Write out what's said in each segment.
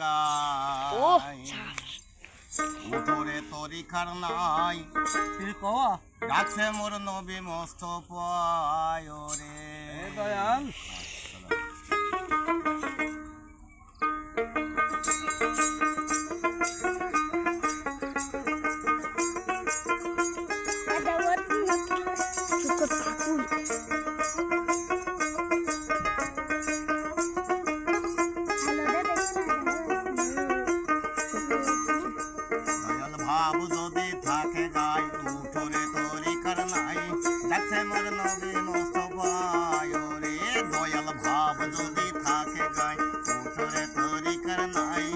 গাই তরিকার নাই ডাকছে মোর নবী মস্ত পায় রে দয়াল। যদি থাকে গাই উঠোরে তরিকার নাই ডাকছে মোর নবী মস্ত রে দয়াল ভাব যদি থাকে গাই উঠোরে তরিকার নাই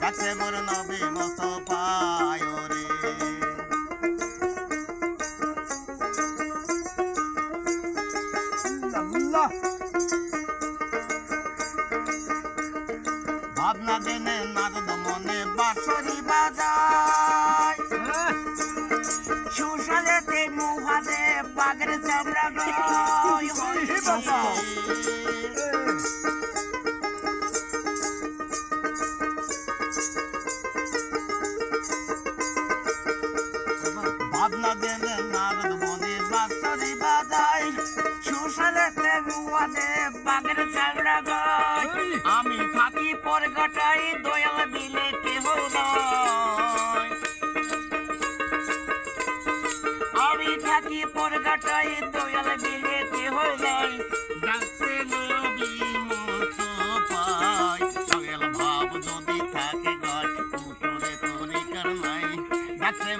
ডাকছে মোর নবী মস্ত রে ভাবনা দেনে নারদ মনে বাঁশরি হ্যাঁ সুশালেতে মুহাদে বাগের চামড়া গায় হই বাবা ভাবনা দেনে নারদ সুশালেতে বাগের চামড়া গায় আমি থাকি পর কাটাই দয়াল দিলে কেহ নয়। আমি থাকি, পর দয়াল বিলেতে কেহ নয় ডাকছে নবী মুস্তফায় দয়াল ভাব যদি থাকে গয় উঠরে তোরে নাই ডাকছে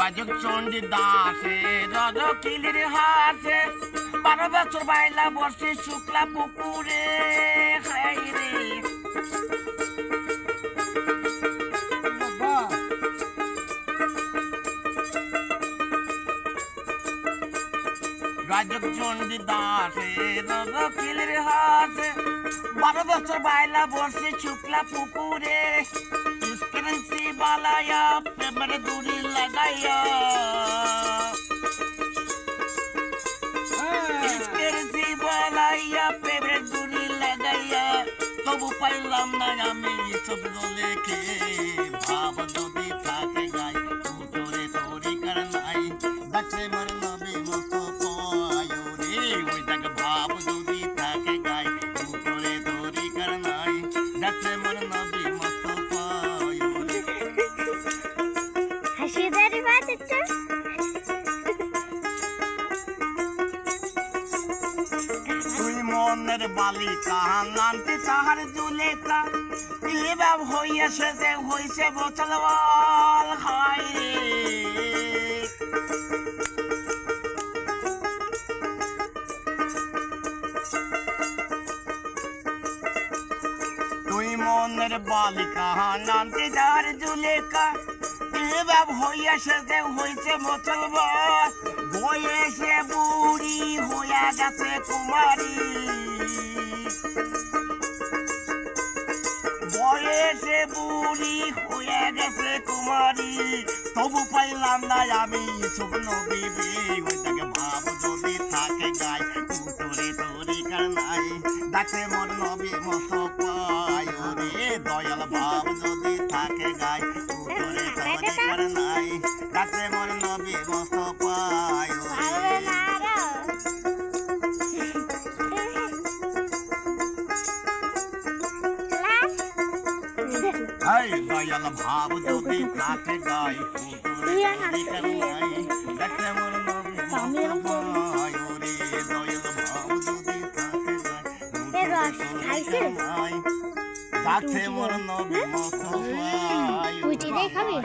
রাজক চণ্ডী দাসে রজ কিলির হাসে বারো বছর বাইলা বসে শুক্লা পুকুরে হাই রে। রাজক চণ্ডী দাসে রজ কিলির হাসে বারো বছর বাইলা বসে শুক্লা পুকুরে पालाया पेपर लगाया। इसके दूरी लगाया। तो पहला नया सब लेके भाव दो। মনের বালিকা নামতে তাহার জুলেকা এবার হইয়াছে যে হইছে বোতল তুই মনের বালিকা নামতে তাহার জুলেকা এবার হইয়াছে যে হইছে বোতল বয়সে বুড়ি হইয়া গেছে কুমারী। বয়সে বুড়ি হয়ে গেছে কুমারী। তবু পাইলাম না আমি শুকন বিবি। ওই তাকে ভাব যদি থাকে গাই উতরে তরি কার নাই। ডাকে মোর নবী মত পায়। রে দয়াল ভাব এই দয়াল ভাব যদি থাকে গাই? গাছে মোর নবী খাবি?